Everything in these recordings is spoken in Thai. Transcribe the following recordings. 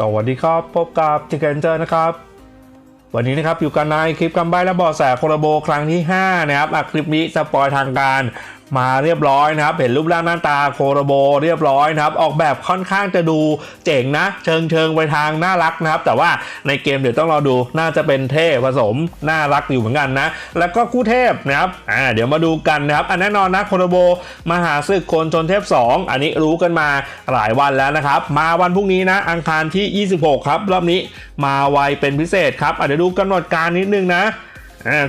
สวัสดีครับ พบกับทิกเกนเจอร์นะครับ วันนี้นะครับอยู่กันในคลิปกำใบและบอแสโคลโบครั้งที่ 5 นะครับคลิปนี้สปอยทางการ มาเรียบร้อยนะครับเห็นรูปร่างหน้าตาโคโรโบเรียบร้อยนะครับออกแบบค่อนข้างจะดูเจ๋งนะ เชิงเชิงไปทางน่ารักนะครับ แต่ว่าในเกมเดี๋ยวต้องรอดูน่าจะเป็นเท่ผสมน่ารักอยู่เหมือนกันนะ แล้วก็คู่เทพนะครับอ่าเดี๋ยวมาดูกันนะครับอันแน่นอนนะโคโรโบมหาศึกคนชนเทพ 2 อันนี้รู้กันมาหลายวันแล้วนะครับ มาวันพรุ่งนี้นะอังคารที่ 26 ครับรอบนี้มาไวเป็นพิเศษครับเดี๋ยวดูกำหนดการนิดนึงนะ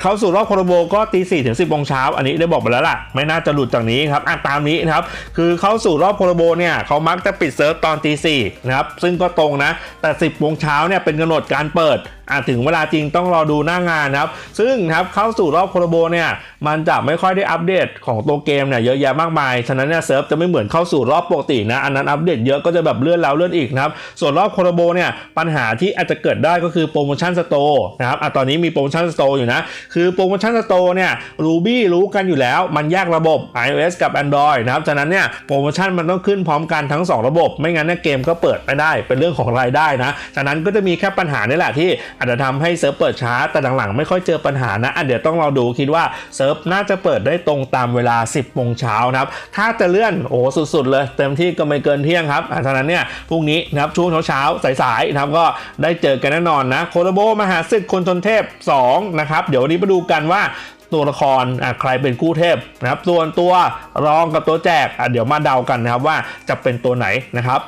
เข้าสู่รอบโคโรโบก็ตีสี่ถึงสิบโมงเช้าอันนี้ได้บอกไปแล้วล่ะ ไม่น่าจะหลุดจากนี้ครับอะตามนี้นะครับ คือเข้าสู่รอบโคโรโบเนี่ยเขามักจะปิดเซิร์ฟตอนตีสี่นะครับ ซึ่งก็ตรงนะ แต่สิบโมงเช้าเนี่ยเป็นกำหนดการเปิด อะถึงเวลาจริงต้องรอดูหน้างานนะครับ ซึ่งครับเข้าสู่รอบโคโรโบเนี่ยมันจะไม่ค่อยได้อัปเดตของตัวเกมเนี่ยเยอะแยะมากมาย ฉะนั้นเนี่ยเซิร์ฟจะไม่เหมือนเข้าสู่รอบปกตินะ อันนั้นอัปเดตเยอะก็จะแบบเลื่อนแล้วเลื่อนอีกนะครับ ส่วนรอบโคโรโบเนี่ยปัญหาที่อาจจะเกิดได้ก็คือโปรโมชั่นสโตร์นะครับอะตอนนี้มีโปรโมชั่นสโตร์อยู่นะ คือโปรโมชั่นสโตร์เนี่ย Ruby รู้กันอยู่แล้ว มันแยกระบบ iOS กับ Android นะครับ ฉะนั้นเนี่ยโปรโมชั่นมันต้องขึ้นพร้อมกันทั้ง 2 ระบบ ไม่งั้นเนี่ยเกมก็เปิดไม่ได้ เป็นเรื่องของรายได้นะ ฉะนั้นก็จะมีแค่ปัญหานี่แหละที่อาจจะทำให้เซิร์ฟเปิดช้า แต่หลังๆไม่ค่อยเจอปัญหานะอะเดี๋ยวต้องรอดูคิดว่าเซิร์ฟน่าจะเปิดได้ตรงตามเวลา 10โมงเช้านะครับ ถ้าจะเลื่อนโอ้สุดๆเลย เต็มที่ก็ไม่เกินเที่ยงครับอะฉะนั้นเนี่ยพรุ่งนี้นะครับช่วงเช้าๆสายๆนะครับก็ได้เจอกันแน่นอนนะโคโรโบมหาศึกคนชนเทพ2นะครับเดี๋ยววันนี้มาดูกันว่าตัวละครใครเป็นคู่เทพนะครับส่วนตัวรองกับตัวแจกเดี๋ยวมาเดากันนะครับว่าจะเป็นตัวไหนนะครับ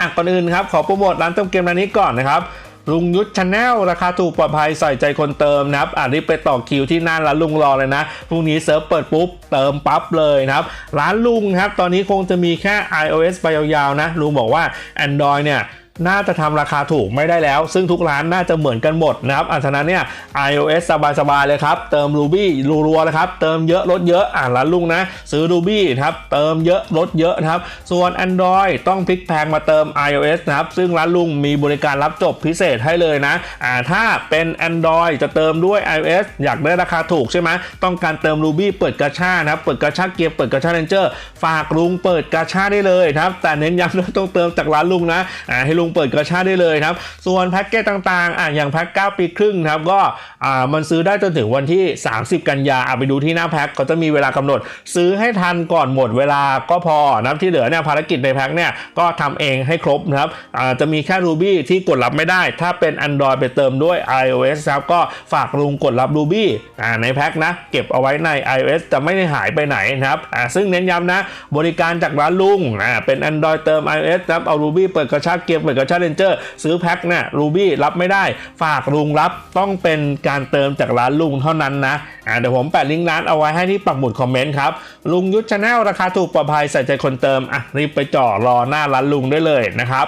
อะก่อนอื่นครับขอโปรโมทร้านเติมเกมร้านนี้ก่อนนะครับ ลุงยุทธชาแนลราคาถูกปลอดภัยใส่ใจคนเติมนะครับอะรีบไปต่อคิวที่หน้าร้านลุงรอเลยนะพรุ่งนี้เซิร์ฟเปิดปุ๊บเติมปั๊บเลยนะครับ ร้านลุงครับตอนนี้คงจะมีแค่ iOS ไปยาวๆนะลุงบอกว่า Android เนี่ย น่าจะทำราคาถูกไม่ได้แล้ว ซึ่งทุกร้านน่าจะเหมือนกันหมดนะครับอันนั้นเนี่ย iOS สบายๆเลยครับ เติม Ruby รัวๆเลยครับ เติมเยอะลดเยอะอ่านร้านลุงนะ ซื้อ Ruby นะครับ เติมเยอะลดเยอะนะครับ ส่วน Android ต้องพลิกแพงมาเติม iOS นะครับ ซึ่งร้านลุงมีบริการรับจบพิเศษให้เลยนะอ่าถ้าเป็น Android จะเติมด้วย iOS อยากได้ราคาถูกใช่ไหมต้องการเติม Ruby เปิดกาชานะครับ เปิดกาชาเกียร์เปิดกาชาเรนเจอร์ฝากลุงเปิดกาชาได้เลยนะครับ แต่เน้นย้ำว่าต้องเติมจากร้านลุงนะอ่าให้ลุงเปิดกาชาได้เลยครับ ส่วนแพ็กเกจต่างๆอะอย่างแพ็ก9ปีครึ่งครับก็อ่ามันซื้อได้จนถึงวันที่ 30 กันยาอะไปดูที่หน้าแพ็กเขาจะมีเวลากำหนด ซื้อให้ทันก่อนหมดเวลาก็พอนะครับที่เหลือเนี่ยภารกิจในแพ็กเนี่ยก็ทำเองให้ครบนะครับอ่าจะมีแค่ Ruby ที่กดรับไม่ได้ ถ้าเป็น Android ไปเติมด้วย iOS ครับก็ฝากลุงกดรับ Ruby อ่าในแพ็กนะเก็บเอาไว้ใน iOS จะไม่ได้หายไปไหนนะครับอ่าซึ่งเน้นย้ำนะบริการจากร้านลุงอ่าเป็น Android เติม iOS ครับเอา Ruby เปิดกระชากเกียร์เปิดกระชาเรนเจอร์ซื้อแพ็คเนี่ย Ruby รับไม่ได้ ฝากลุงรับต้องเป็นการเติมจากร้านลุงเท่านั้นนะอ่าเดี๋ยวผมแปะลิงก์ร้านเอาไว้ให้ที่ปักหมุดคอมเมนต์ครับ ลุงยุทธชาแนลราคาถูกปลอดภัยใส่ใจคนเติมอะรีบไปจ่อรอหน้าร้านลุงได้เลยนะครับ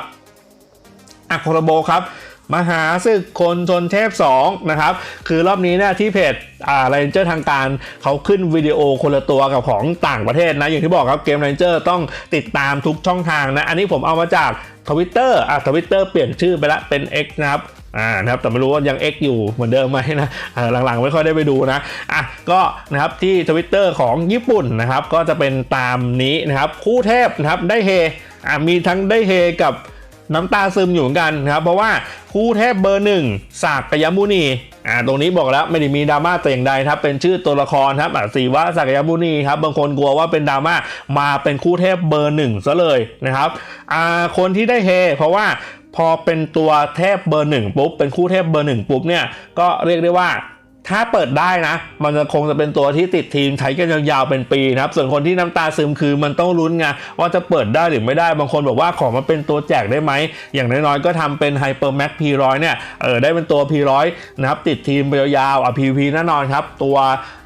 อะโคโรโบครับมหาศึกคนชนเทพ2นะครับคือรอบนี้เนี่ยที่เพจอ่าเรนเจอร์ทางการเขาขึ้นวิดีโอคนละตัวกับของต่างประเทศนะ อย่างที่บอกครับเกมเรนเจอร์ต้องติดตามทุกช่องทางนะ อันนี้ผมเอามาจาก ทวิตเตอร์อะทวิตเตอร์เปลี่ยนชื่อไปละเป็น X นะครับอ่านะครับแต่ไม่รู้ว่ายัง X อยู่เหมือนเดิมไหมนะหลังๆไม่ค่อยได้ไปดูนะอะก็นะครับที่ทวิตเตอร์ของญี่ปุ่นนะครับก็จะเป็นตามนี้นะครับคู่เทพนะครับได้เฮอะมีทั้งได้เฮกับ น้ำตาซึมอยู่เหมือนกันนะครับเพราะว่าคู่เทพเบอร์หนึ่งสากกยมุนีอ่าตรงนี้บอกแล้วไม่ได้มีดราม่าแต่อย่างใดครับเป็นชื่อตัวละครครับอะสีวะสากกยมุนีครับบางคนกลัวว่าเป็นดราม่ามาเป็นคู่เทพเบอร์หนึ่งซะเลยนะครับอ่าคนที่ได้เฮเพราะว่าพอเป็นตัวเทพเบอร์หนึ่งปุ๊บเป็นคู่เทพเบอร์หนึ่งปุ๊บเนี่ยก็เรียกได้ว่า ถ้าเปิดได้นะ มันจะคงจะเป็นตัวที่ติดทีมใช้กันยาวๆเป็นปีนะครับ ส่วนคนที่น้ำตาซึมคือมันต้องลุ้นไงว่าจะเปิดได้หรือไม่ได้บางคนบอกว่าขอมาเป็นตัวแจกได้ไหม อย่างน้อยๆก็ทำเป็นไฮเปอร์แม็กพีร้อยเนี่ยเออได้เป็นตัว P100 นะครับ ติดทีมไปยาวๆอะ PVP แน่นอนครับ ตัว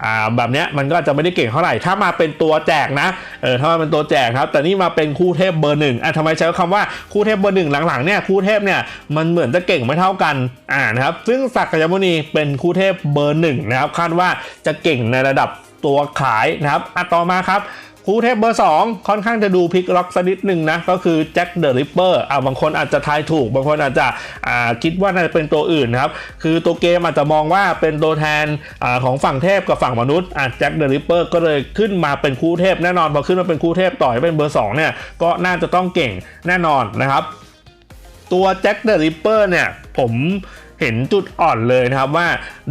อ่าแบบเนี้ยมันก็จะไม่ได้เก่งเท่าไหร่ ถ้ามาเป็นตัวแจกนะเออถ้ามาเป็นตัวแจกครับ แต่นี่มาเป็นคู่เทพเบอร์หนึ่งอะทำไมใช้คำว่าคู่เทพเบอร์หนึ่งหลังๆเนี่ยคู่เทพเนี่ยมันเหมือนจะเก่งไม่เท่ากันอ่านะครับซึ่งศักยมุนีเป็นคู่เทพเบอร์หนึ่งนะครับคาดว่าจะเก่งในระดับตัวขายนะครับอะต่อมาครับคู่เทพเบอร์ 2 ค่อนข้างจะดูพลิกล็อกสักนิดหนึ่งนะ ก็คือแจ็คเดอะริปเปอร์อ่าบางคนอาจจะทายถูก บางคนอาจจะอ่าคิดว่าน่าจะเป็นตัวอื่นนะครับ คือตัวเกมอาจจะมองว่าเป็นตัวแทนอ่าของฝั่งเทพกับฝั่งมนุษย์อ่าแจ็คเดอะริปเปอร์ก็เลยขึ้นมาเป็นคู่เทพแน่นอน พอขึ้นมาเป็นคู่เทพต่อให้เป็นเบอร์ 2 เนี่ย ก็น่าจะต้องเก่งแน่นอนนะครับ ตัวแจ็คเดอะริปเปอร์เนี่ยผม เห็นจุดอ่อนเลยนะครับว่า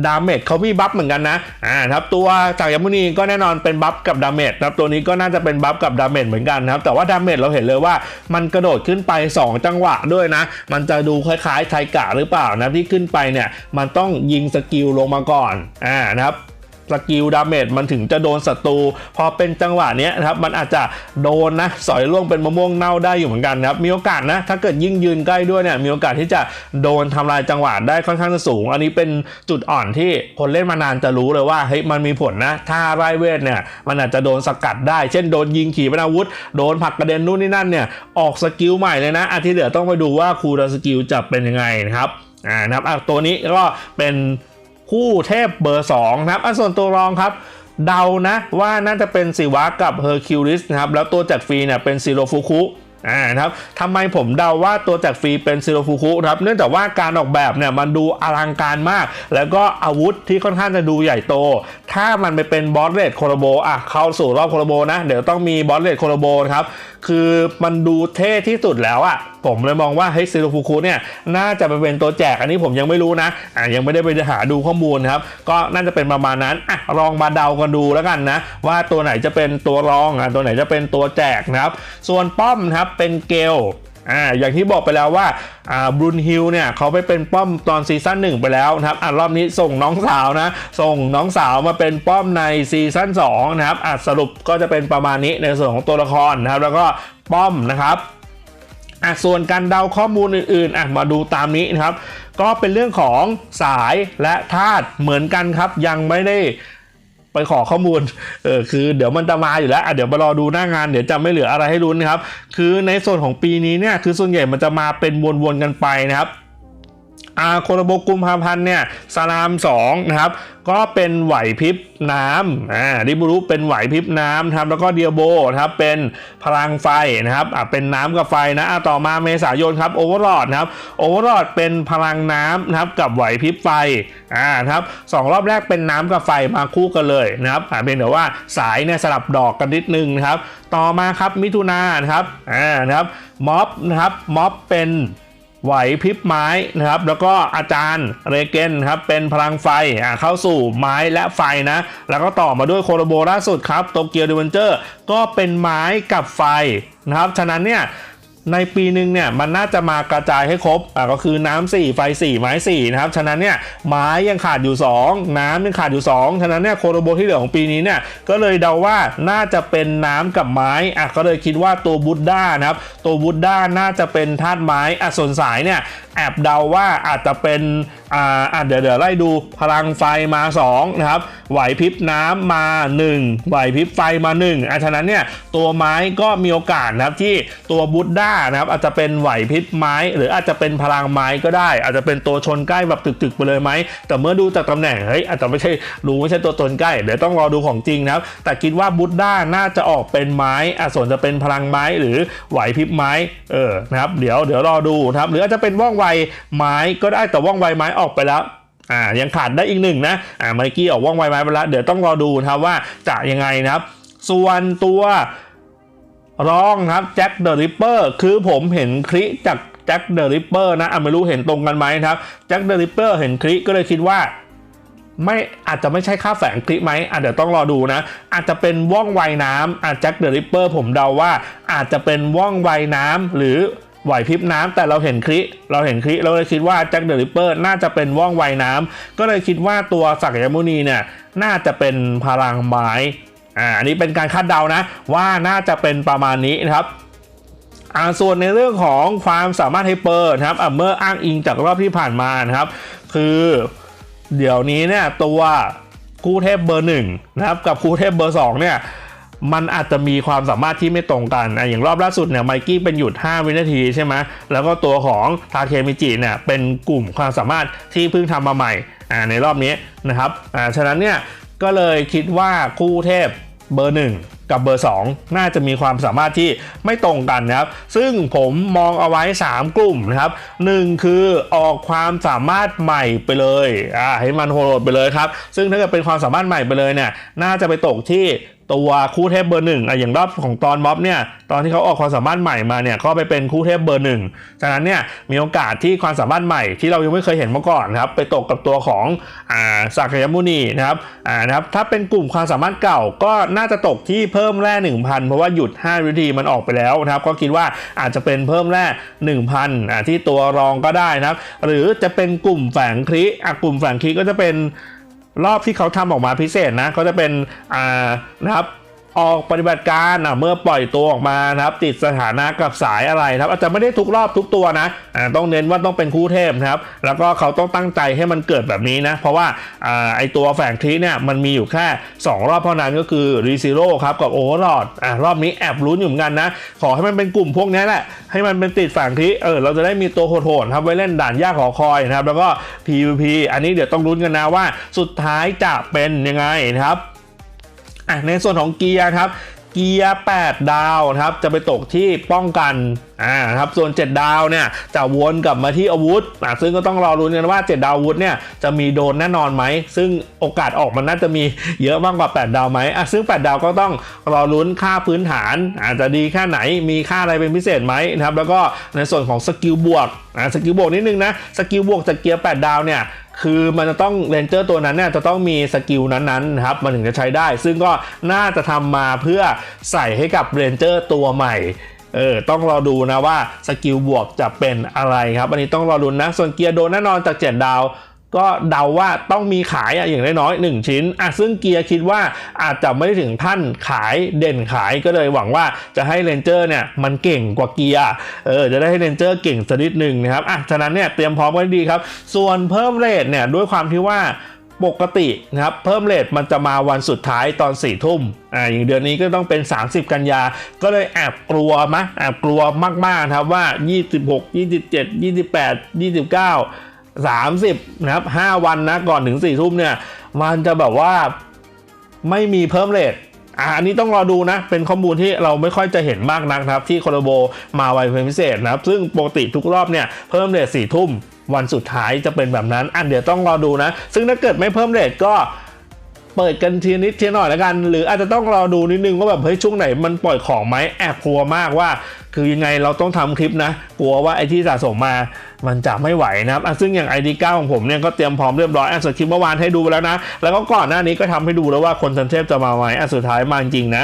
ดาเมจเขามีบัฟเหมือนกันนะอ่าครับตัวจากยามุนีก็แน่นอนเป็นบัฟกับดาเมจนะครับตัวนี้ก็น่าจะเป็นบัฟกับดาเมจเหมือนกันนะครับแต่ว่าดาเมจเราเห็นเลยว่ามันกระโดดขึ้นไป 2 จังหวะด้วยนะ มันจะดูคล้ายๆไทกะหรือเปล่านะที่ขึ้นไปเนี่ยมันต้องยิงสกิลลงมาก่อนอ่านะครับ สกิลดาเมจมันถึงจะโดนศัตรูพอเป็นจังหวะเนี้ยนะครับมันอาจจะโดนนะสอยล่วงเป็นมะม่วงเน่าได้อยู่เหมือนกันนะครับมีโอกาสนะถ้าเกิดยิ่งยืนใกล้ด้วยเนี่ยมีโอกาสที่จะโดนทำลายจังหวะได้ค่อนข้างจะสูง อันนี้เป็นจุดอ่อนที่คนเล่นมานานจะรู้เลยว่าเฮ้ยมันมีผลนะถ้าไร้เวทเนี่ยมันอาจจะโดนสกัดได้ เช่นโดนยิงขี่เป็นอาวุธ โดนผักกระเด็นนู่นนี่นั่นเนี่ยออกสกิลใหม่เลยนะอันที่เหลือต้องไปดูว่าครูดาสกิลจะเป็นยังไงนะครับอ่านะครับตัวนี้ก็เป็น คู่เทพเบอร์2นะครับอันส่วนตัวรองครับเดานะว่าน่าจะเป็นสิวะกับเฮอร์คิวลิสนะครับแล้วตัวจัดฟรีเนี่ยเป็นซิโรฟุคุอ่านะครับทำไมผมเดาว่าตัวจัดฟรีเป็นซิโรฟุคุครับเนื่องจากว่าการออกแบบเนี่ยมันดูอลังการมาก แล้วก็อาวุธที่ค่อนข้างจะดูใหญ่โต ถ้ามันไปเป็นบอสเรดโคโรโบอะเข้าสู่รอบโคโรโบนะ เดี๋ยวต้องมีบอสเรดโคโรโบครับ คือมันดูเท่ที่สุดแล้วอะ ผมเลยมองว่าเฮ้ยซิโรฟุคุเนี่ยน่าจะไปเป็นตัวแจกอันนี้ผมยังไม่รู้นะอะยังไม่ได้ไปหาดูข้อมูลนะครับก็น่าจะเป็นประมาณนั้นอะลองมาเดากันดูแล้วกันนะว่าตัวไหนจะเป็นตัวรองอะตัวไหนจะเป็นตัวแจกนะครับ ส่วนป้อมครับเป็นเกลอ่าอย่างที่บอกไปแล้วว่าอ่าบรูนฮิลเนี่ยเขาไปเป็นป้อมตอนซีซั่น1ไปแล้วนะครับอ่ารอบนี้ส่งน้องสาวนะส่งน้องสาวมาเป็นป้อมในซีซั่น2นะครับอะสรุปก็จะเป็นประมาณนี้ในส่วนของตัวละครนะครับแล้วก็ป้อมนะครับ อะส่วนการเดาข้อมูลอื่นๆอะมาดูตามนี้นะครับ ก็เป็นเรื่องของสายและธาตุเหมือนกันครับ ยังไม่ได้ไปขอข้อมูล เออคือเดี๋ยวมันจะมาอยู่แล้วอะเดี๋ยวมารอดูหน้างาน เดี๋ยวจะไม่เหลืออะไรให้รุ้นนะครับ คือในส่วนของปีนี้เนี่ย คือส่วนใหญ่มันจะมาเป็นวนๆกันไปนะครับ อาโคโรโบกุมภาพันธ์เนี่ยสลาม2นะครับก็เป็นไหวพริบน้ำอ่าริบูรุเป็นไหวพริบน้ำครับแล้วก็เดียโบนะครับเป็นพลังไฟนะครับอ่าเป็นน้ำกับไฟนะอะต่อมาเมษายนครับโอเวอร์ลอดนะครับโอเวอร์ลอดเป็นพลังน้ำนะครับกับไหวพริบไฟอ่าครับสองรอบแรกเป็นน้ำกับไฟมาคู่กันเลยนะครับอ่าเป็นแต่ว่าสายเนี่ยสลับดอกกันนิดนึงนะครับ ต่อมาครับมิถุนานครับอ่านะครับม็อบนะครับม็อบเป็น ไหวพริบไม้นะครับ แล้วก็อาจารย์เรเกนครับเป็นพลังไฟเข้าสู่ไม้และไฟนะ แล้วก็ต่อมาด้วยโคโรโบล่าสุดครับโตเกียวเดเวนเจอร์ก็เป็นไม้กับไฟนะครับ ฉะนั้นเนี่ย ในปีหนึ่งเนี่ยมันน่าจะมากระจายให้ครบอ่าก็คือน้ำ4ไฟ 4 ไม้4นะครับฉะนั้นเนี่ยไม้ยังขาดอยู่ 2 น้ำยังขาดอยู่ 2 ฉะนั้นเนี่ยโคโรโบที่เหลือของปีนี้เนี่ยก็เลยเดาว่าน่าจะเป็นน้ำกับไม้อะก็เลยคิดว่าตัวบุดด้านะครับตัวบุดด้าน่าจะเป็นธาตุไม้อะส่วนสายเนี่ย แอบเดาว่าอาจจะเป็นอ่าเดี๋ยวเดี๋ยวไล่ดูพลังไฟมา2นะครับไหวพริบน้ำมา 1 ไหวพริบไฟมา1อะฉะนั้นเนี่ยตัวไม้ก็มีโอกาสนะครับที่ตัวบุดด้านะครับอาจจะเป็นไหวพริบไม้ หรืออาจจะเป็นพลังไม้ก็ได้ อาจจะเป็นตัวชนใกล้แบบตึกๆไปเลยไหมแต่เมื่อดูจากตำแหน่งเฮ้ยอาจจะไม่ใช่รู้ไม่ใช่ตัวตนใกล้เดี๋ยวต้องรอดูของจริงนะครับแต่คิดว่าบุดด้าน่าจะออกเป็นไม้อะส่วนจะเป็นพลังไม้หรือไหวพริบไม้เออนะครับเดี๋ยวเดี๋ยวรอดูนะครับหรืออาจจะเป็นว่องไวไม้ก็ได้แต่ว่องไวไม้ออกไปแล้วอ่ายังขาดได้อีกหนึ่งนะอ่าไมกี้ออกว่องไวไม้ไปแล้วเดี๋ยวต้องรอดูนะครับว่าจะยังไงนะครับ ส่วนตัวรองครับแจ็คเดอะริปเปอร์คือผมเห็นคลิจากแจ็คเดอะริปเปอร์นะอะไม่รู้เห็นตรงกันไหมครับแจ็คเดอะริปเปอร์เห็นคลิก็เลยคิดว่าไม่อาจจะไม่ใช่ค่าแฝงคลิปไหมอาจจะเดี๋ยวต้องรอดูนะ อาจจะเป็นว่องไวน้ำอาจแจ็คเดอะริปเปอร์ผมเดาว่า อาจจะเป็นว่องไวน้ำหรือ ไหวพริบน้ำแต่เราเห็นคลิเราเห็นคลิเราเลยคิดว่าแจ็คเดอะริปเปอร์น่าจะเป็นว่องไวน้ำก็เลยคิดว่าตัวสักยมุนีเนี่ยน่าจะเป็นพลังไม้อ่าอันนี้เป็นการคาดเดานะ ว่าน่าจะเป็นประมาณนี้นะครับอ่าส่วนในเรื่องของความสามารถไฮเปอร์นะครับเมื่ออ้างอิงจากรอบที่ผ่านมานะครับ คือเดี๋ยวนี้เนี่ยตัวคู่เทพเบอร์หนึ่งนะครับกับคู่เทพเบอร์สองเนี่ย มันอาจจะมีความสามารถที่ไม่ตรงกันอะอย่างรอบล่าสุดเนี่ยไมกี้เป็นหยุด 5 วินาทีใช่ไหมแล้วก็ตัวของทาเคมิจิเนี่ยเป็นกลุ่มความสามารถที่เพิ่งทำมาใหม่อ่าในรอบนี้นะครับอ่าฉะนั้นเนี่ยก็เลยคิดว่าคู่เทพเบอร์หนึ่งกับเบอร์ 2 น่าจะมีความสามารถที่ไม่ตรงกันนะครับ ซึ่งผมมองเอาไว้ 3 กลุ่มนะครับ 1 คือออกความสามารถใหม่ไปเลยอ่าให้มันโหดไปเลยครับ ซึ่งถ้าเกิดเป็นความสามารถใหม่ไปเลยเนี่ย น่าจะไปตกที่ ตัวคู่เทพเบอร์หนึ่งอะอย่างรอบของตอนม็อบเนี่ยตอนที่เขาออกความสามารถใหม่มาเนี่ยก็ไปเป็นคู่เทพเบอร์หนึ่งฉะนั้นเนี่ยมีโอกาสที่ความสามารถใหม่ที่เรายังไม่เคยเห็นมาก่อนครับไปตกกับตัวของอ่าสักยมุนีนะครับอ่านะครับถ้าเป็นกลุ่มความสามารถเก่าก็น่าจะตกที่เพิ่มแร่1,000 เพราะว่าหยุด 5 วิธีมันออกไปแล้วนะครับ ก็คิดว่าอาจจะเป็นเพิ่มแร่1,000อ่าที่ตัวรองก็ได้นะครับ หรือจะเป็นกลุ่มแฝงคลิอะกลุ่มแฝงคลิก็จะเป็น รอบที่เขาทำออกมาพิเศษนะเขาจะเป็นอ่านะครับ ออกปฏิบัติการอะเมื่อปล่อยตัวออกมานะครับติดสถานะกับสายอะไรครับอาจจะไม่ได้ทุกรอบทุกตัวนะต้องเน้นว่าต้องเป็นคู่เทพนะครับแล้วก็เขาต้องตั้งใจให้มันเกิดแบบนี้นะเพราะว่าอไอตัวแฝงทรีเนี่ยมันมีอยู่แค่ 2 รอบเท่านั้นก็คือรีซิโร่ครับกับโอเวอร์ลอดอ่ารอบนี้แอบลุ้นอยู่เหมือนกันนะขอให้มันเป็นกลุ่มพวกนี้แหละให้มันเป็นติดแฝงทรีเออเราจะได้มีตัวโหดๆครับไว้เล่นด่านยากขอคอยนะครับแล้วก็ PVP อันนี้เดี๋ยวต้องลุ้นกันนะว่าสุดท้ายจะเป็นยังไงนะครับ ในส่วนของเกียร์ครับเกียร์ 8 ดาวนะครับจะไปตกที่ป้องกันอ่าครับส่วน 7 ดาวเนี่ยจะวนกลับมาที่อาวุธอ่าซึ่งก็ต้องรอรุ้นกันว่า 7 ดาวอาวุธเนี่ยจะมีโดนแน่นอนไหม ซึ่งโอกาสออกมันน่าจะมีเยอะมากกว่า 8 ดาวไหมอะซึ่ง 8 ดาวก็ต้องรอลุ้นค่าพื้นฐาน อาจจะดีแค่ไหนมีค่าอะไรเป็นพิเศษไหมนะครับแล้วก็ในส่วนของสกิลบวกอ่าสกิลบวกนิดนึงนะสกิลบวกจากเกียร์ 8 ดาวเนี่ย คือมันจะต้องเรนเจอร์ตัวนั้นเนี่ยจะต้องมีสกิลนั้นๆนะครับมันถึงจะใช้ได้ ซึ่งก็น่าจะทำมาเพื่อใส่ให้กับเรนเจอร์ตัวใหม่เออต้องรอดูนะว่าสกิลบวกจะเป็นอะไรครับ อันนี้ต้องรอดูนะ ส่วนเกียร์โดนแน่นอนจากเจ็ดดาว ก็เดาว่าต้องมีขายอะอย่างน้อยๆหนึ่งชิ้นอะซึ่งเกียร์คิดว่าอาจจะไม่ได้ถึงท่านขายเด่นขายก็เลยหวังว่าจะให้เรนเจอร์เนี่ยมันเก่งกว่าเกียร์เออจะได้ให้เรนเจอร์เก่งสักนิดหนึ่งนะครับอะฉะนั้นเนี่ยเตรียมพร้อมกันดีครับ ส่วนเพิ่มเรทเนี่ยด้วยความที่ว่าปกตินะครับเพิ่มเลทมันจะมาวันสุดท้ายตอน4ี่ทุ่มอ่าอย่างเดือนนี้ก็ต้องเป็น 30 กันยา ก็เลยแอบกลัวมะแอบกลัวมากๆครับว่า 26 27 28 29 30นะครับ5วันนะก่อนถึง4ี่ทุ่มเนี่ยมันจะแบบว่าไม่มีเพิ่มเลทอ่าอันนี้ต้องรอดูนะ เป็นข้อมูลที่เราไม่ค่อยจะเห็นมากนักนะครับ ที่โคโลโบมาไวเป็นพิเศษนะครับ ซึ่งปกติทุกรอบเนี่ยเพิ่มเลทสี่ทุ่มวันสุดท้ายจะเป็นแบบนั้น อันเดี๋ยวต้องรอดูนะ ซึ่งถ้าเกิดไม่เพิ่มเลทก็ เปิดกันทีนิดทีหน่อยแล้วกัน หรืออาจจะต้องรอดูนิดนึงว่าแบบเฮ้ยช่วงไหนมันปล่อยของไหมแอบกลัวมากว่า คือยังไงเราต้องทำคลิปนะ กลัวว่าไอ้ที่สะสมมามันจะไม่ไหวนะครับซึ่งอย่าง ID 9 ของผมเนี่ยก็เตรียมพร้อมเรียบร้อยอะส่วนคลิปเมื่อวานให้ดูแล้วนะ แล้วก็ก่อนหน้านี้ก็ทำให้ดูแล้วว่าคนทันเทพจะมาไหมอะสุดท้ายมาจริงๆนะ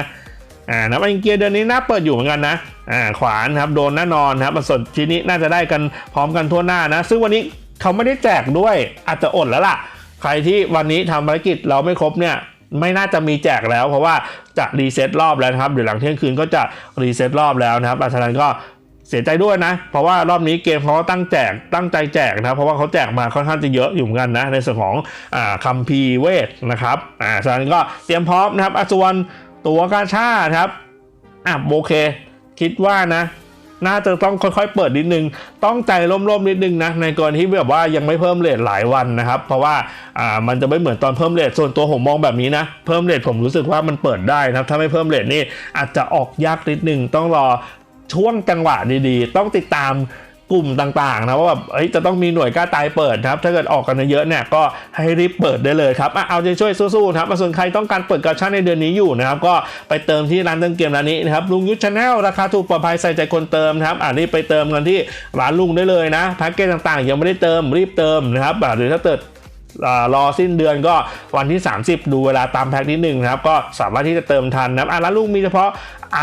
อ่านะอังเกียร์เดือนนี้น่าเปิดอยู่เหมือนกันนะอ่าขวานครับโดนแน่นอนครับส่วนทีนี้น่าจะได้กันพร้อมกันทั่วหน้านะ ซึ่งวันนี้เขาไม่ได้แจกด้วยอาจจะอดแล้วล่ะ ใครที่วันนี้ทำภารกิจเราไม่ครบเนี่ยไม่น่าจะมีแจกแล้ว เพราะว่าจะรีเซ็ตรอบแล้วนะครับเดี๋ยวหลังเที่ยงคืนก็จะรีเซ็ตรอบแล้วนะครับอาฉะนั้นก็เสียใจด้วยนะ เพราะว่ารอบนี้เกมเขาตั้งแจกตั้งใจแจกนะเพราะว่าเขาแจกมาค่อนข้างจะเยอะอยู่เหมือนกันนะ ในส่วนของอ่าคัมภีเวทนะครับอ่าฉะนั้นก็เตรียมพร้อมนะครับอส่วนตัวกาชาครับอะโอเค คิดว่านะ น่าจะต้องค่อยๆ เปิดนิดนึง ต้องใจร่มๆนิดนึงนะในกรณีที่แบบว่ายังไม่เพิ่มเลทหลายวันนะครับ เพราะว่าอ่ามันจะไม่เหมือนตอนเพิ่มเลทส่วนตัวผมมองแบบนี้นะเพิ่มเลทผมรู้สึกว่ามันเปิดได้นะครับถ้าไม่เพิ่มเลทนี่อาจจะออกยากนิดนึงต้องรอช่วงจังหวะดีๆ ต้องติดตาม กลุ่มต่างๆนะว่าแบบจะต้องมีหน่วยกล้าตายเปิดครับ ถ้าเกิดออกกันเยอะเนี่ยก็ให้รีบเปิดได้เลยครับเอาใจช่วยสู้ๆครับส่วนใครต้องการเปิดกระชั้นในเดือนนี้อยู่นะครับก็ไปเติมที่ร้านเติมเกมร้านนี้นะครับลุงยุทธชาแนลราคาถูกปลอดภัยใส่ใจคนเติมนะครับอ่ารีบไปเติมกันที่ร้านลุงได้เลยนะแพ็กเกจต่างๆ ยังไม่ได้เติมรีบเติมนะครับหรือถ้าเกิด รอสิ้นเดือนก็วันที่ 30 ดูเวลาตามแพ็กนิดหนึ่งนะครับ ก็สามารถที่จะเติมทันนะครับอะแล้วลุงมีเฉพาะ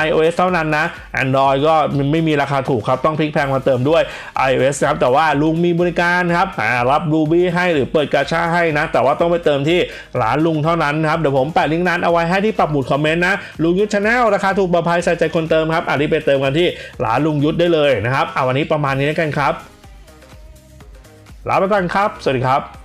iOS เท่านั้นนะ Android ก็ไม่มีราคาถูกครับ ต้องพลิกแพงมาเติมด้วย iOS ครับ แต่ว่าลุงมีบริการครับรับ Ruby ให้หรือเปิดกาชาให้นะ แต่ว่าต้องไปเติมที่ร้านลุงเท่านั้นครับ เดี๋ยวผมแปะลิงก์นั้นเอาไว้ให้ที่ปักหมุดคอมเมนต์นะ ลุงยุทธชาแนลราคาถูกปลอดภัยใส่ใจคนเติมครับอะรีบไปเติมกันที่ร้านลุงยุทธได้เลยนะครับเอาวันนี้ประมาณนี้แล้วกันครับลาไปก่อนครับ สวัสดีครับ